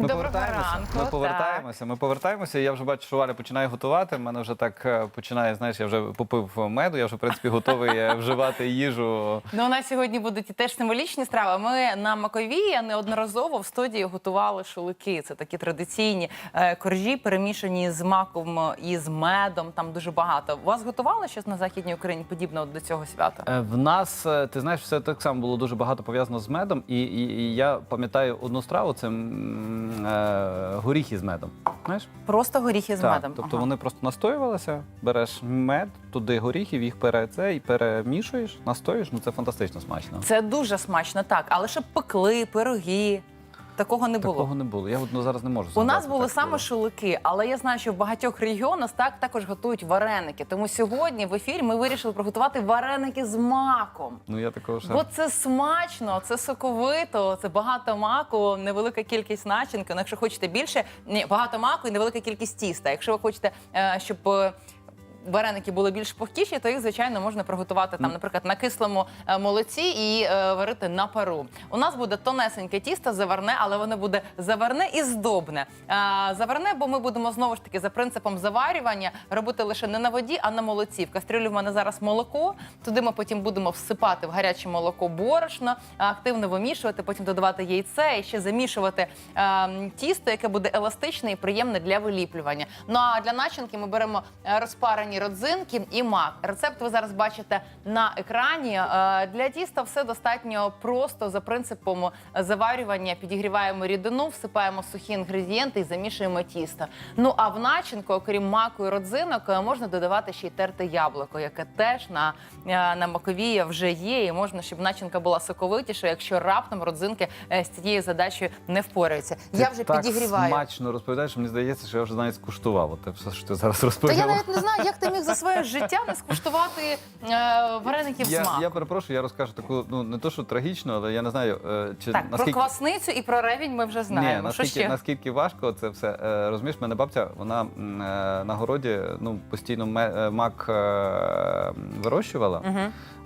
Ми Доброго повертаємося. ранку, Ми повертаємося. Ми повертаємося. Я вже бачу, що Валя починає готувати. У мене вже так е, починає. Знаєш, я вже попив меду. Я вже в принципі готовий е, вживати їжу. Ну, у нас сьогодні будуть і теж символічні страви. Ми на Маковії неодноразово в студії готували шулики. Це такі традиційні е, коржі, перемішані з маком і з медом. Там дуже багато. У вас готували щось на західній Україні подібного до цього свята? Е, В нас, е, ти знаєш, все так само було дуже багато пов'язано з медом. І, і, і я пам'ятаю одну страву це м, горіхи з медом. Знаєш? Просто горіхи з так, медом. Тобто Ага. вони просто настоювалися, береш мед, туди горіхів, їх пере це і перемішуєш, настоюєш. Ну це фантастично смачно. Це дуже смачно, так. Але щоб пекли, пироги. Такого не було. Такого не було. Я от, ну, зараз не можу. У нас були так саме було. шулики, але я знаю, що в багатьох регіонах так також готують вареники. Тому сьогодні в ефірі ми вирішили приготувати вареники з маком. Ну я такого ще. Бо це смачно, це соковито, це багато маку, невелика кількість начинки. Ну, якщо хочете більше, ні, багато маку і невелика кількість тіста. Якщо ви хочете, е, щоб е, Вареники були більш пухкіші, то їх звичайно можна приготувати там, наприклад, на кислому е, молоці і е, варити на пару. У нас буде тонесеньке тісто, заварне, але воно буде заварне і здобне. Е, заварне, бо ми будемо знову ж таки за принципом заварювання робити лише не на воді, а на молоці. В кастрюлі в мене зараз молоко. Туди ми потім будемо всипати в гаряче молоко борошно, е, активно вимішувати, потім додавати яйце і ще замішувати е, тісто, яке буде еластичне і приємне для виліплювання. Ну а для начинки ми беремо е, розпарені родзинки і мак. Рецепт ви зараз бачите на екрані. Е, Для тіста все достатньо просто за принципом заварювання. Підігріваємо рідину, всипаємо сухі інгредієнти і замішуємо тісто. Ну а в начинку, окрім маку і родзинок, е, можна додавати ще й терте яблуко, яке теж на, е, на маковії вже є. І можна, щоб начинка була соковитіша, якщо раптом родзинки е, з цією задачею не впораються. Я вже так підігріваю. смачно розповідаєш, мені здається, що я вже навіть скуштував. Те все, що ти зараз Та я навіть не знаю, як ти міг за своє життя не скуштувати е, вареників з Я, маком. я перепрошую, я розкажу таку, ну не то, що трагічну, але я не знаю, е, чи Так, про квасницю і про ревінь ми вже знаємо. Ні, Що наскільки, ще? наскільки важко це все. Е, розумієш, мене бабця, вона м, е, на городі ну, постійно ме- е, мак е, вирощувала,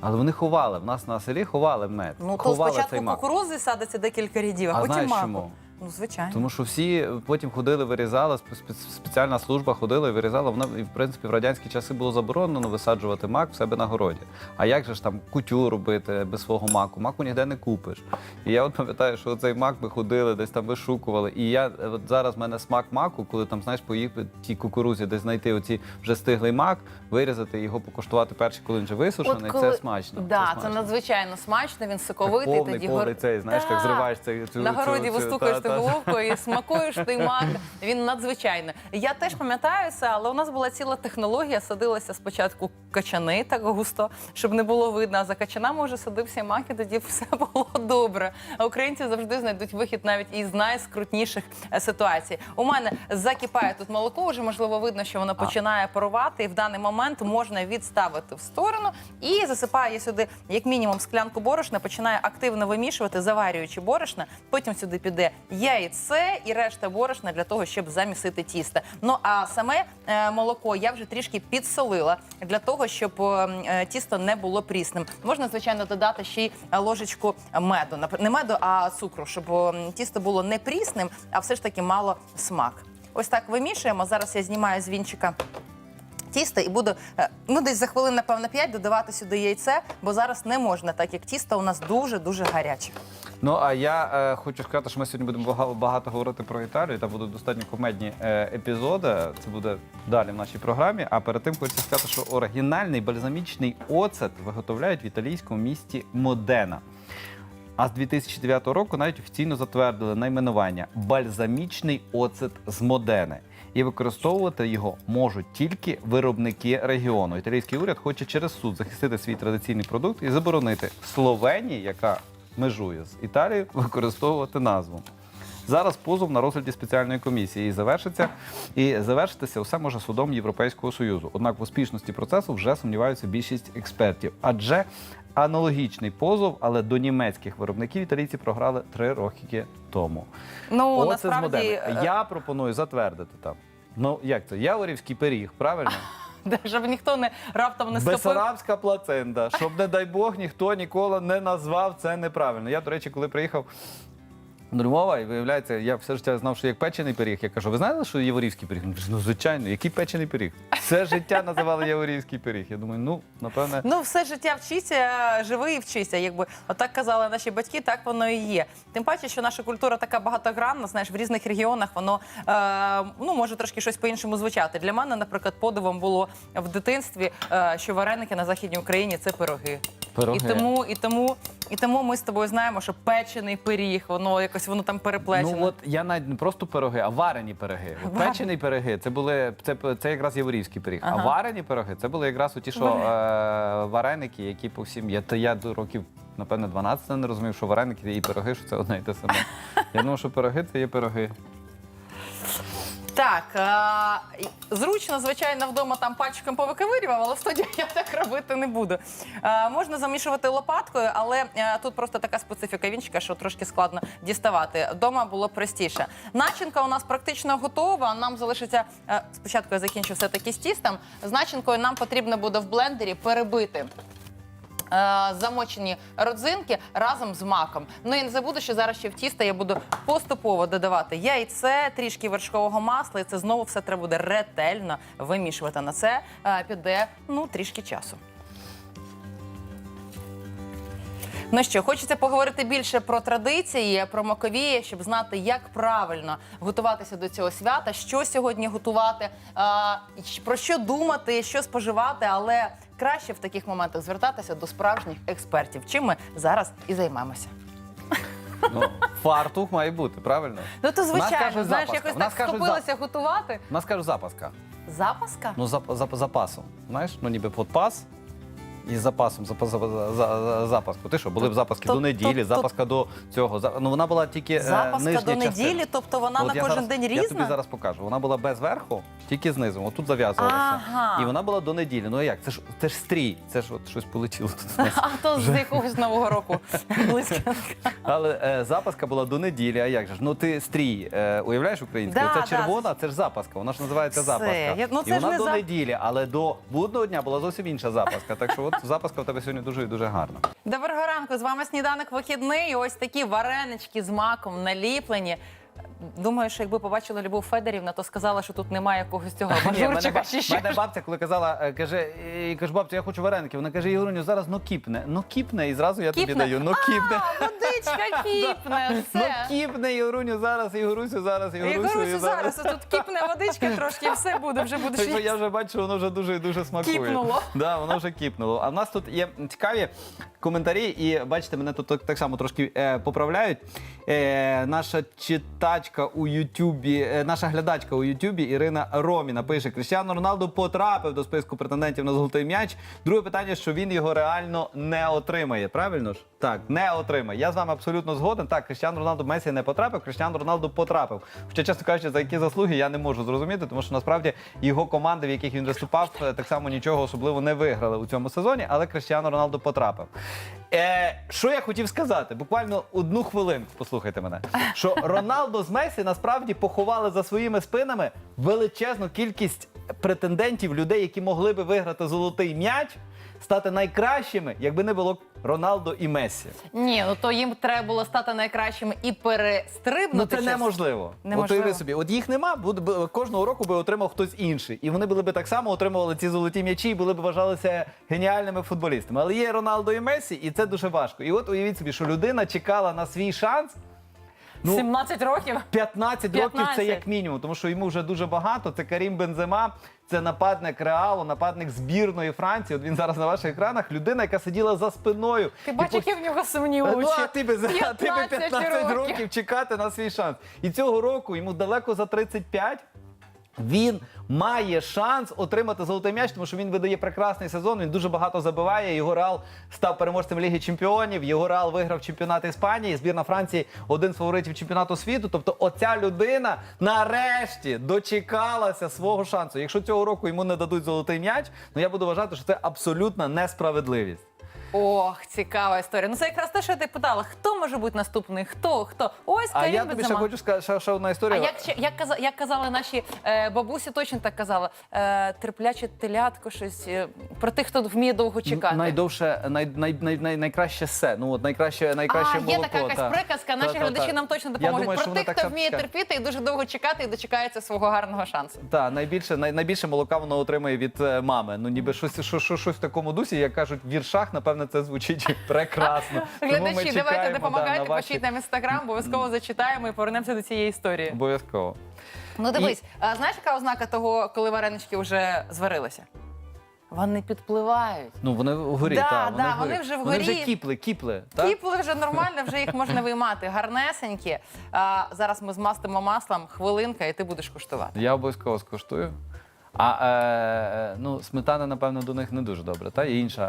але вони ховали. В нас на селі ховали мед. Ну, то ховали спочатку кукурузи садиться декілька рядів, а, А потім знаєш маку. чому? Ну, звичайно. Тому що всі потім ходили, вирізали, спе- спе- спеціальна служба ходила і вирізала. Вона і в принципі в радянські часи було заборонено висаджувати мак в себе на городі. А як же ж там кутю робити без свого маку? Маку ніде не купиш. І я от пам'ятаю, що цей мак ми ходили, десь там вишукували. І я е, от зараз в мене смак маку, коли там знаєш, поїхати ті кукурузі, десь знайти оці вже стиглий мак, вирізати його, покуштувати перший, коли він вже висушений. Це смачно. Да, це, смачно. надзвичайно смачно, він соковитий. повний, тоді повний гор- цей, знаєш, так Так. зриваєш цей цю На цю- городі цю- вистукаєш та- ти головкою і смакуєш той мак. Він надзвичайний. Я теж пам'ятаю це, але у нас була ціла технологія. Садилася спочатку качани так густо, щоб не було видно. А за качанами вже садився мак, і тоді все було добре. А українці завжди знайдуть вихід навіть із найскрутніших е, ситуацій. У мене закипає тут молоко. Вже можливо видно, що воно починає парувати. І в даний момент можна відставити в сторону і засипаю я сюди як мінімум склянку борошна, починаю активно вимішувати, заварюючи борошна. Потім сюди піде яйце і решта борошна для того, щоб замісити тісто. Ну а саме е, молоко я вже трішки підсолила для того, щоб е, тісто не було прісним. Можна, звичайно, додати ще й ложечку меду, не меду, а цукру, щоб тісто було не прісним, а все ж таки мало смак. Ось так вимішуємо. Зараз я знімаю з вінчика тісто і буду е, ну десь за хвилин, напевно, 5 додавати сюди яйце, бо зараз не можна, так як тісто у нас дуже дуже гаряче. Ну а я е, хочу сказати, що ми сьогодні будемо багато, багато говорити про Італію. Там будуть достатньо комедні е, епізоди. Це буде далі в нашій програмі. А перед тим хочу сказати, що оригінальний бальзамічний оцет виготовляють в італійському місті Модена. А з 2009 року навіть офіційно затвердили найменування бальзамічний оцет з Модени. І використовувати його можуть тільки виробники регіону. Італійський уряд хоче через суд захистити свій традиційний продукт і заборонити Словенії, яка межує з Італією, використовувати назву. Зараз позов на розгляді спеціальної комісії і завершиться і завершитися усе може судом Європейського союзу. Однак в успішності процесу вже сумніваються більшість експертів, адже аналогічний позов, але до німецьких виробників італійці програли три роки тому. Ну Оце насправді модельних. е, Я пропоную затвердити там. Ну як це? Яворівський пиріг, правильно? де, щоб ніхто не раптом не скопив. Бесарабська плаценда, щоб, не дай Бог, ніхто ніколи не назвав це неправильно. Я, до речі, коли приїхав до Львова, і виявляється, я все життя знав, що як печений пиріг. Я кажу, ви знаєте, що Яворівський пиріг? Він каже, Ну, звичайно, який печений пиріг? Все життя називали Яворівський пиріг. Я думаю, ну, напевне. Ну, все життя вчися, живи і вчися. Якби отак казали наші батьки, так воно і є. Тим паче, що наша культура така багатогранна, знаєш, в різних регіонах воно е, ну може трошки щось по-іншому звучати. Для мене, наприклад, подивом було в дитинстві, е, що вареники на західній Україні це пироги. Пироги. І тому, і тому, і тому ми з тобою знаємо, що печений пиріг, воно якось воно там переплетено. Ну от я навіть не просто пироги, а варені пироги. От Варені. Печені пироги це були це, це якраз єврейський пиріг. А варені пироги це були якраз ті, що е, вареники, які по всім. Я та я до років. Напевне, 12 не розумів, що вареники і пироги, що це одне і те саме. Я думав, що пироги це є пироги. Так, е, зручно, звичайно, вдома там пальчиком повиковирював, але в студії я так робити не буду. Е, можна замішувати лопаткою, але е, тут просто така специфіка вінчика, що трошки складно діставати. Вдома було простіше. Начинка у нас практично готова. Нам залишиться е, спочатку я закінчу все таки з тістом. З начинкою нам потрібно буде в блендері перебити. Е, Замочені родзинки разом з маком. Ну і не забуду, що зараз ще в тісто я буду поступово додавати яйце, трішки вершкового масла, і це знову все треба буде ретельно вимішувати. На це е, піде ну трішки часу. Ну що, хочеться поговорити більше про традиції, про маковії, щоб знати, як правильно готуватися до цього свята, що сьогодні готувати, щ- про що думати, що споживати, але краще в таких моментах звертатися до справжніх експертів, чим ми зараз і займаємося. Ну, фартух має бути, правильно? Ну то В нас звичайно, кажуть знаєш, запаска. якось В нас так кажуть схопилося готувати. У нас кажуть запаска. Запаска? Ну, за, за, запасом. Знаєш, ну ніби подпас. І запасом запас, за, за, за, запаску. Ти що, були б запаски то- до неділі, то- запаска до цього. За- Ну вона була тільки е, Запаска нижня до частина. неділі, тобто вона От на я кожен зараз- день Я тобі різна? зараз покажу. Вона була без верху, тільки знизу. Отут зав'язувалася. Ага. І вона була до неділі. Ну а як? Це ж це ж стрій. Це ж от щось полетіло. тут. А то з якогось нового року близько. Але е, запаска була до неділі. А як же ж? Ну ти стрій, е, уявляєш українською? Да, це да. червона, це ж запаска. Вона ж називається Все. запаска. Я- ну, і це ж вона не до за- неділі, але до будного дня була зовсім інша запаска. Так що от запаска в тебе сьогодні дуже і дуже гарна. Доброго ранку. З вами сніданок вихідний. Ось такі варенички з маком наліплені. Думаю, що якби побачила Любов Федорівна, то сказала, що тут немає якогось цього Ні, мене, бажурчика чи що. мене бабця, коли казала, е, каже, і кажу, бабця, я хочу вареники. Вона каже, Ігорюню, зараз ну кіпне. Ну кіпне, і зразу я тобі Кіпне? даю. Ну кіпне. Водичка кіпне, Ну все. кіпне, Ігорюню, зараз, Ігорусю, зараз, Ігорусю. Ігорусю і зараз тут кіпне водичка трошки, і все буде, вже будеш Так що я їсти. вже бачу, що воно вже дуже і дуже смакує. Кіпнуло. Да, воно вже кіпнуло. А в нас тут є цікаві коментарі, і бачите, мене тут так, так само трошки е, поправляють. Е, наша читачка у Ютубі, е, наша глядачка у Ютубі Ірина Роміна пише: Крістіано Роналду потрапив до списку претендентів на золотий м'яч. Друге питання, що він його реально не отримає. Правильно ж? Так, не отримає. Я з вами абсолютно згоден. Так, Крістіану Роналду Месі не потрапив, Крістіану Роналду потрапив. Хоча, чесно кажучи, за які заслуги я не можу зрозуміти, тому що насправді його команди, в яких він виступав, е, так само нічого особливо не виграли у цьому сезоні, але Крістіану Роналду потрапив. Е, що я хотів сказати? Буквально одну хвилинку, послухайте мене. Що Роналдо з Месі насправді поховали за своїми спинами величезну кількість претендентів, людей, які могли би виграти золотий м'яч, стати найкращими, якби не було Роналдо і Месі. Ні, ну то їм треба було стати найкращими і перестрибнути. Ну це щось. неможливо. Неможливо. От собі, от їх нема, буде кожного року би отримав хтось інший. І вони були б так само отримували ці золоті м'ячі і були б вважалися геніальними футболістами. Але є Роналдо і Месі, і це дуже важко. І от уявіть собі, що людина чекала на свій шанс. Ну, 17 років. 15 років це як мінімум, тому що йому вже дуже багато. Це Карім Бензема, це нападник Реалу, нападник збірної Франції. От він зараз на ваших екранах. Людина, яка сиділа за спиною. Ти бачиш, які в нього сумні Ну, очі. за- а ти би 15 15 років. років. чекати на свій шанс. І цього року йому далеко за 35. Він має шанс отримати золотий м'яч, тому що він видає прекрасний сезон. Він дуже багато забиває. Його Реал став переможцем Ліги Чемпіонів. Його Реал виграв чемпіонат Іспанії. Збірна Франції один з фаворитів чемпіонату світу. Тобто, оця людина нарешті дочекалася свого шансу. Якщо цього року йому не дадуть золотий м'яч, ну я буду вважати, що це абсолютна несправедливість. Ох, цікава історія. Ну це якраз те, що я ти питала. Хто може бути наступний? Хто? Хто? Ось А я тобі ще хочу сказати, ще, ще одна А історія. як, ще- як, каза, як казали наші е, бабусі, точно так казали. Е, терпляче телятко, щось е, про тих, хто вміє довго чекати. Найдовше, най, най, най, най, найкраще се. Ну от найкраще, найкраще а, молоко. є така якась та. приказка. Наші Та, та, глядачі та. нам точно Я допоможуть. думаю, що про вони тих, так хто само вміє скажуть. терпіти і дуже довго чекати і дочекається свого гарного шансу. Так, найбільше, най, найбільше молока вона отримує від е, мами. Ну ніби щось, що, що, щось в такому дусі, як кажуть, в віршах, напевне, це звучить прекрасно. Глядачі, давайте допомагайте, на ваші- пишіть нам інстаграм, обов'язково зачитаємо і повернемося до цієї історії. Обов'язково. Ну дивись, а знаєш, яка ознака того, коли варенички вже зварилися? Вони підпливають. Ну вони вгорі, Да, та, да, вгорі. вони вже Вони вже кіпли, кіпли. та? Кіпли вже нормально, вже їх можна виймати. Гарнесенькі. А, зараз ми змастимо маслом, хвилинка, і ти будеш куштувати. Я обов'язково скуштую. А е, ну, сметана, напевно, до них не дуже добре. Та є інша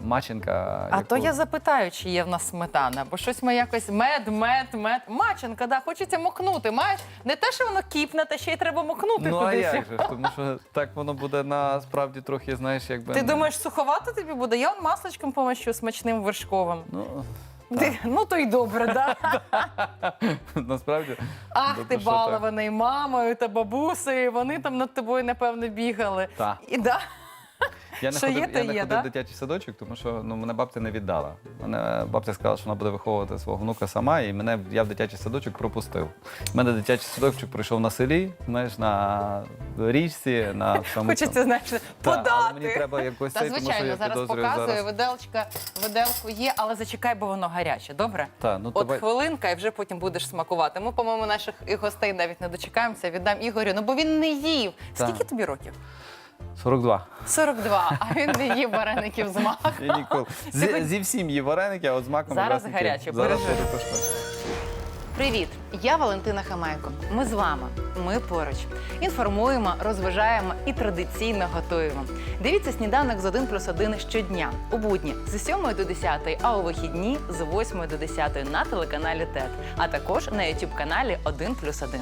е, маченка. А яку- то я запитаю, чи є в нас сметана, бо щось ми якось мед, мед, мед. Маченка, да, хочеться мокнути. Маєш не те, що воно кіпне, та ще й треба мокнути Ну а кудись. як же? ж, Тому що так воно буде насправді трохи, знаєш, якби. Ти не- думаєш, суховато тобі буде? Я он масличком помащу смачним вершковим. Ну, Ти, ну то й добре, да? насправді. Ах, ти балований мамою та бабусею. Вони там над тобою, напевно, бігали. Так. І да. Я не Що ходив, є, то я не є, ходив да? в дитячий садочок, тому що ну, мене бабця не віддала. Мене бабця сказала, що вона буде виховувати свого внука сама, і мене я в дитячий садочок пропустив. У мене дитячий садочок прийшов на селі, знаєш, на річці, на всьому. Хочеться, знаєш, Та, але мені треба якось Та цей, тому що звичайно, я зараз підозрюю показую, зараз. виделочка, виделку є, але зачекай, бо воно гаряче, добре? Та, ну, От давай. хвилинка, і вже потім будеш смакувати. Ми, по-моєму, наших і гостей навіть не дочекаємося. Віддам Ігорю. Ну бо він не їв. Та. Скільки тобі років? 42. 42, а він не їв вареників з маком. Я ніколи. Зі, зі всім її вареники, а от з маком Зараз якраз таки. гаряче, Зараз я також. Привіт! Я Валентина Хамайко. Ми з вами. Ми поруч. Інформуємо, розважаємо і традиційно готуємо. Дивіться сніданок з 1 плюс 1 щодня у будні з 7 до 10, а у вихідні з 8 до 10 на телеканалі ТЕТ, а також на YouTube каналі 1 плюс 1.